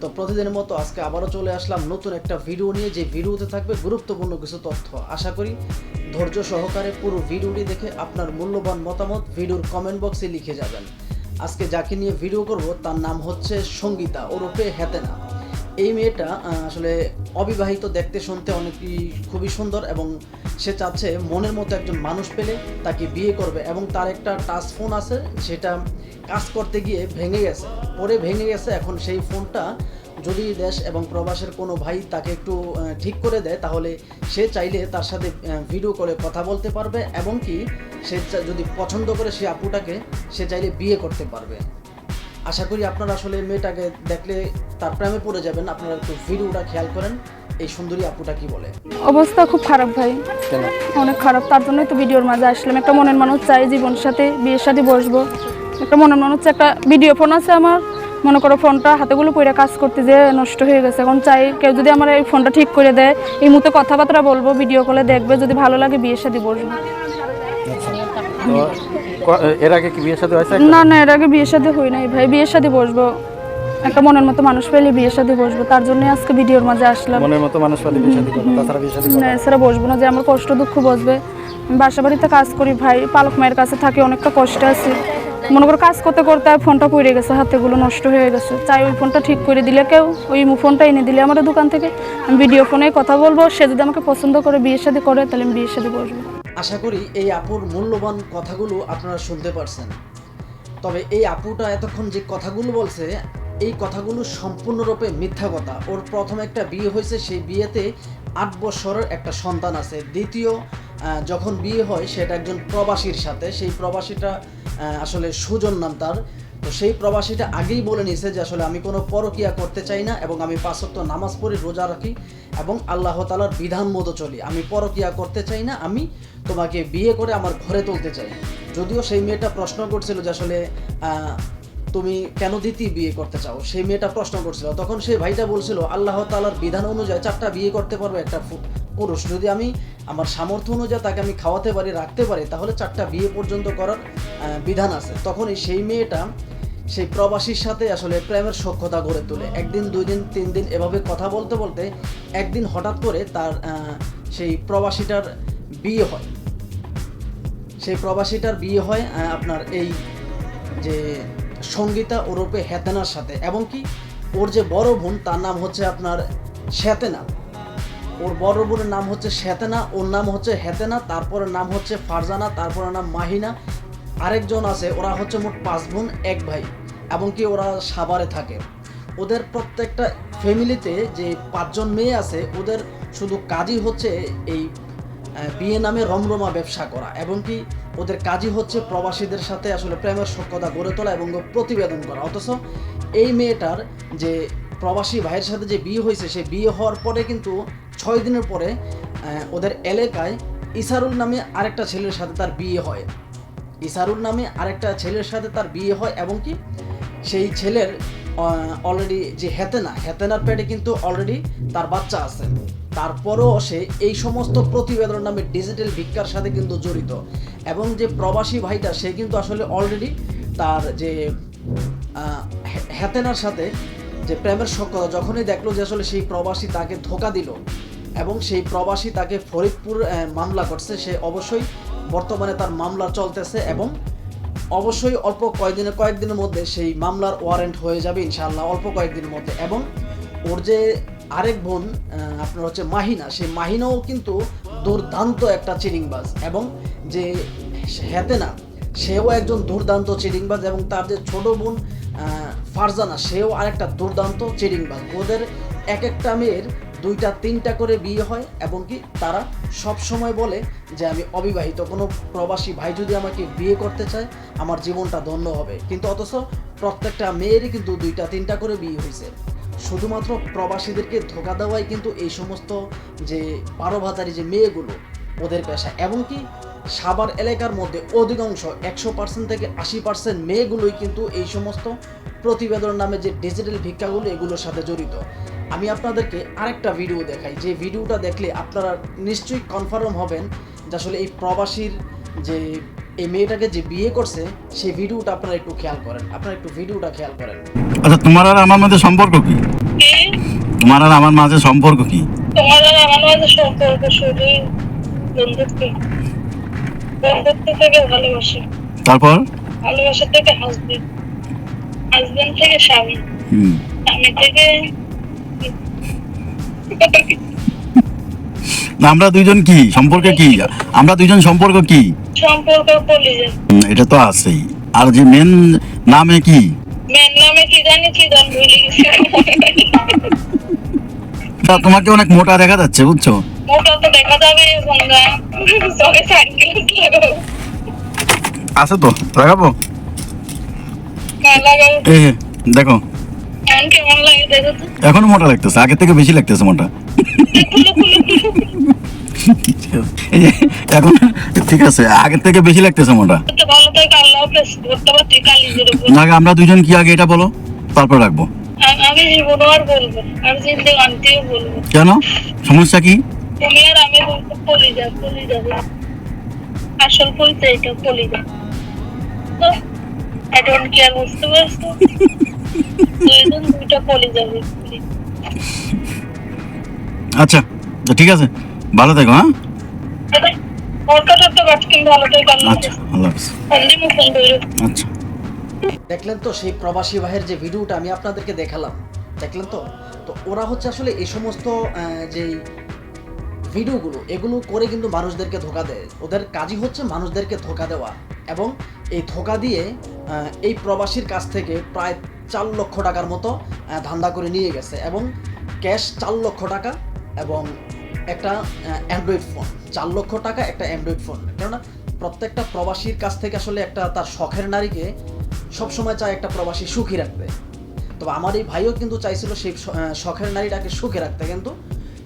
তো প্রতিদিনের মতো আজকে আবারও চলে আসলাম নতুন একটা ভিডিও নিয়ে, যে ভিডিওতে থাকবে গুরুত্বপূর্ণ কিছু তথ্য। আশা করি ধৈর্য সহকারে পুরো ভিডিওটি দেখে আপনার মূল্যবান মতামত ভিডিওর কমেন্ট বক্সে লিখে যাবেন। আজকে যাকে নিয়ে ভিডিও করব, তার নাম হচ্ছে সঙ্গীতা, ওরূপে হেতেনা। এই মেয়েটা আসলে অবিবাহিত দেখতে শুনতে অনেকই খুবই সুন্দর এবং সে চাচ্ছে মনের মতো একজন মানুষ পেলে তাকে বিয়ে করবে এবং তার একটা টাচ ফোন আছে, সেটা কাজ করতে গিয়ে ভেঙে গেছে। পরে ভেঙে গেছে, এখন সেই ফোনটা যদি দেশ এবং প্রবাসের কোনো ভাই তাকে একটু ঠিক করে দেয়, তাহলে সে চাইলে তার সাথে ভিডিও করে কথা বলতে পারবে এবং কি সে যদি পছন্দ করে সে আপুটাকে, সে চাইলে বিয়ে করতে পারবে। আশা করি আপনারা আসলে মেয়েটাকে দেখলে তার প্রেমে পড়ে যাবেন। আপনারা একটু ভিডিওটা খেয়াল করেন এই সুন্দরী আপুটা কি বলে? অবস্থা খুব খারাপ ভাই। অনেক খারাপ তার জন্যই তো ভিডিওর মাঝে আসলাম। একটা মনের মানুষ চাই জীবন সাথে বিয়ের সাথে বসবো। একটা মনের মানুষ চাই, একটা ভিডিও ফোন আছে আমার। মনে করো ফোনটা হাতেগুলো পইরা কাজ করতে যে নষ্ট হয়ে গেছে। এখন চাই কেউ যদি আমার এই ফোনটা ঠিক করে দেয় এই মুহূর্তে কথাবার্তা বলব ভিডিও কলে দেখবে যদি ভালো লাগে বিয়ের সাথে বসবো। ক- এর আগে কি বিয়ের সাথে হয়েছে না না এর আগে বিয়ের সাথে হই নাই ভাই। বিয়ের সাথে বসবো। একটা মনের মতো মানুষ পেলে বিয়ের সাথে বসবো। তার জন্য আজকে ভিডিওর মাঝে আসলাম। মনের মতো মানুষ পালে বিয়ে শাদী করবে তাছাড়া বিয়ে শাদী করবে না এছাড়া বসবো না যে আমার কষ্ট দুঃখ বসবে। বাসা বাড়িতে কাজ করি ভাই। পালক মায়ের কাছে থাকি অনেকটা কষ্ট আছে। মনে করো কাজ করতে করতে ফোনটা পড়ে গেছে হাতেগুলো নষ্ট হয়ে গেছে। চাই ওই ফোনটা ঠিক করে দিলে কেউ ওই ফোনটা এনে দিলে আমার দোকান থেকে। আমি ভিডিও ফোনে কথা বলব। সে যদি আমাকে পছন্দ করে বিয়ের সাথে করে তাহলে আমি বিয়ের সাথে বসবো। আশা করি এই আপুর মূল্যবান কথাগুলো আপনারা শুনতে পারছেন। তবে এই আপুটা এতক্ষণ যে কথাগুলো বলছে, এই কথাগুলো সম্পূর্ণরূপে মিথ্যা কথা। ওর প্রথম একটা বিয়ে হয়েছে, সেই বিয়েতে আট বছরের একটা সন্তান আছে। দ্বিতীয় যখন বিয়ে হয়, সেটা একজন প্রবাসীর সাথে। সেই প্রবাসীটা আসলে সুজন নাম তার। তো সেই প্রবাসীটা আগেই বলে নিয়েছে যে আসলে আমি কোনো পরকিয়া করতে চাই না এবং আমি পাঁচত্ব নামাজ পড়ি রোজা রাখি এবং আল্লাহ তালার বিধান মতো চলি। আমি পরকিয়া করতে চাই না, আমি তোমাকে বিয়ে করে আমার ঘরে তুলতে চাই। যদিও সেই মেয়েটা প্রশ্ন করছিল যে আসলে তুমি কেন দ্বিতীয় বিয়ে করতে চাও? সেই মেয়েটা প্রশ্ন করছিল। তখন সেই ভাইটা বলছিল, আল্লাহ তালার বিধান অনুযায়ী চারটা বিয়ে করতে পারবে একটা পুরুষ। যদি আমি আমার সামর্থ্য অনুযায়ী তাকে আমি খাওয়াতে পারি, রাখতে পারি, তাহলে চারটা বিয়ে পর্যন্ত করার বিধান আছে। তখনই সেই মেয়েটা সেই প্রবাসীর সাথে আসলে প্রেমের সক্ষতা গড়ে তোলে। একদিন দুই দিন তিন দিন এভাবে কথা বলতে বলতে একদিন হঠাৎ করে তার সেই প্রবাসীটার বিয়ে হয়। সেই প্রবাসীটার বিয়ে হয় আপনার এই যে সঙ্গীতা ওরূপে হেতেনার সাথে। এবং কি ওর যে বড় বোন, তার নাম হচ্ছে আপনার শ্যাতেনা ওর বড় বোনের নাম হচ্ছে শ্যাতেনা ওর নাম হচ্ছে হেতেনা তারপরে নাম হচ্ছে ফারজানা তারপরে নাম মাহিনা আরেকজন আছে, ওরা হচ্ছে মোট পাঁচ বোন, এক ভাই, এবং কি ওরা সাভারে থাকে। ওদের প্রত্যেকটা ফ্যামিলিতে যে পাঁচজন মেয়ে আছে, ওদের শুধু কাজই হচ্ছে এই বিয়ে নামে রমরমা ব্যবসা করা, এবং কি ওদের কাজই হচ্ছে প্রবাসীদের সাথে আসলে প্রেমের সক্ষতা গড়ে তোলা এবং প্রতিবেদন করা। অথচ এই মেয়েটার যে প্রবাসী ভাইয়ের সাথে যে বিয়ে হয়েছে সেই বিয়ে হওয়ার পরে কিন্তু ছয় দিনের পরে ওদের এলাকায় ইসারুল নামে আরেকটা ছেলের সাথে তার বিয়ে হয়। ইসারুল নামে আরেকটা ছেলের সাথে তার বিয়ে হয় এবং কি সেই ছেলের অলরেডি যে হেতেনা, হেতেনার পেটে কিন্তু অলরেডি তার বাচ্চা আছে। তারপরও সে এই সমস্ত প্রতিবেদন নামে ডিজিটাল ভিক্ষার সাথে কিন্তু জড়িত। এবং যে প্রবাসী ভাইটা, সে কিন্তু আসলে অলরেডি তার যে হেতেনার সাথে যে প্রেমের সক্ষতা যখনই দেখল যে আসলে সেই প্রবাসী তাকে ধোকা দিল এবং সেই প্রবাসী তাকে ফরিদপুর মামলা করছে। সে অবশ্যই বর্তমানে তার মামলা চলতেছে এবং অবশ্যই অল্প কয়েকদিনের কয়েকদিনের মধ্যে সেই মামলার ওয়ারেন্ট হয়ে যাবে ইনশাআল্লাহ, অল্প কয়েকদিনের মধ্যে। এবং ওর যে আরেক বোন আপনার হচ্ছে মাহিনা, সেই মাহিনাও কিন্তু দুর্দান্ত একটা চিরিংবাজ এবং যে হেতেনা, সেও একজন দুর্দান্ত চিরিংবাজ এবং তার যে ছোট বোন ফারজানা, সেও আরেকটা দুর্দান্ত চিরিংবাজ ওদের এক একটা মেয়ের দুইটা, তিনটা করে বিয়ে হয় এবং কি তারা সব সময় বলে যে আমি অবিবাহিত, কোনো প্রবাসী ভাই যদি আমাকে বিয়ে করতে চায়, আমার জীবনটা ধন্য হবে। কিন্তু অথচ প্রত্যেকটা মেয়েরই কিন্তু দুইটা, তিনটা করে বিয়ে হয়েছে শুধুমাত্র প্রবাসীদেরকে ধোকা দেওয়াই কিন্তু এই সমস্ত যে বারো ভাতারি যে মেয়েগুলো, ওদের পেশা। এবং কি সাভার এলাকার মধ্যে অধিকাংশ একশো পার্সেন্ট থেকে আশি পার্সেন্ট মেয়েগুলোই কিন্তু এই সমস্ত প্রতিবেদন নামে যে ডিজিটাল ভিক্ষাগুলো এগুলোর সাথে জড়িত। আমি আপনাদেরকে আরেকটা ভিডিও দেখাই। যে ভিডিওটা দেখলে আপনারা নিশ্চয়ই কনফার্ম হবেন যে আসলে এই প্রবাসীর যে এই মেয়েটাকে যে বিয়ে করছে সেই ভিডিওটা আপনারা একটু খেয়াল করেন। আপনারা একটু ভিডিওটা খেয়াল করেন। আচ্ছা তোমার আর আমার মধ্যে সম্পর্ক কি? কি তোমার আর আমার মাঝে সম্পর্ক কি? তোমার আর আমার মাঝে সম্পর্ক শুধুই বন্ধুত্ব। বন্ধুত্ব থেকে ভালোবাসা। তারপর? ভালোবাসা থেকে হাজবেন্ড হাজবেন্ড থেকে স্বামী। স্বামী থেকে আমরা দুইজন কি? সম্পর্কে কি? আমরা দুইজন সম্পর্ক কি? সম্পর্ক এটা তো আছেই। আর যে মেন নামে কি? মেয়ের নামে কি জানি কি জান ভুলে তা তোমাকে অনেক মোটা দেখা যাচ্ছে বুঝছ? মোটা তো দেখা যাবে এখন সাইকেল লাগাবো আছে তো লাগাবো লাগাবো দেখো। এখন মোটা লাগতেছে আগে থেকে বেশি লাগতেছে মোটা। এখন ঠিক আছে আগের থেকে বেশি লাগতেছে মোটা। আগে আমরা দুইজন কি আগে এটা বলো? তারপর রাখব। আমি জীবন আর বলব না। জিন্দে আনতেও বলব কেন? সমস্যা কি? তুমি আর আমি বলব পলি যা পলি যাবে আসল পরিচয় এটা পলি যা আই ডোন্ট কেয়ার বুঝতে পারছ? দুইজন দুইটা পলি আচ্ছা ঠিক আছে। ভালো থেকো হ্যাঁ? আচ্ছা আচ্ছা। দেখলেন তো সেই প্রবাসী ভাইয়ের যে ভিডিওটা আমি আপনাদেরকে দেখালাম? দেখলেন তো? তো ওরা হচ্ছে আসলে এই সমস্ত যেই ভিডিওগুলো এগুলো করে কিন্তু মানুষদেরকে ধোকা দেয়। ওদের কাজই হচ্ছে মানুষদেরকে ধোকা দেওয়া। এবং এই ধোকা দিয়ে আহ, এই প্রবাসীর কাছ থেকে প্রায় চার লক্ষ টাকার মতো ধান্দা করে নিয়ে গেছে এবং ক্যাশ চার লক্ষ টাকা এবং একটা অ্যান্ড্রয়েড ফোন। চার লক্ষ টাকা একটা অ্যান্ড্রয়েড ফোন। কেননা প্রত্যেকটা প্রবাসীর কাছ থেকে আসলে একটা তার শখের নারীকে সবসময় চায় একটা প্রবাসী সুখী রাখতে। তবে আমার এই ভাইও কিন্তু চাইছিল সেই শখের নারীটাকে সুখে রাখতে। কিন্তু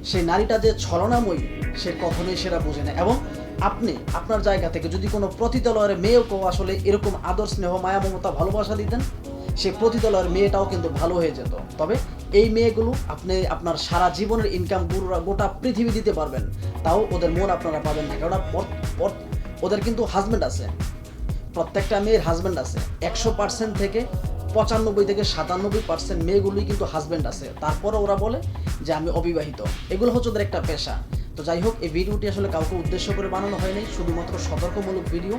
সেই নারীটা যে ছলনাময়ী, সে কখনোই সেটা বোঝে না। এবং আপনি, আপনার জায়গা থেকে যদি কোনো প্রতিতলয়ের মেয়েকেও আসলে এরকম আদর, স্নেহ, মায়া, মমতা, ভালোবাসা দিতেন সেই প্রতিতলয়ের মেয়েটাও কিন্তু ভালো হয়ে যেত। তবে এই মেয়েগুলো আপনি আপনার সারা জীবনের ইনকাম গুরুরা গোটা পৃথিবী দিতে পারবেন। তাও ওদের মন আপনারা পাবেন না। পর- ওদের কিন্তু হাজব্যান্ড আছে। প্রত্যেকটা মেয়ের হাজব্যান্ড আছে। একশো পার্সেন্ট থেকে পঁচানব্বই থেকে সাতানব্বই পার্সেন্ট মেয়েগুলোই কিন্তু হাজব্যান্ড আছে। তারপরে ওরা বলে যে, আমি অবিবাহিত। এগুলো হচ্ছে ওদের একটা পেশা। তো যাই হোক, এই ভিডিওটি আসলে কাউকে উদ্দেশ্য করে বানানো হয়নি। শুধুমাত্র সতর্কমূলক ভিডিও।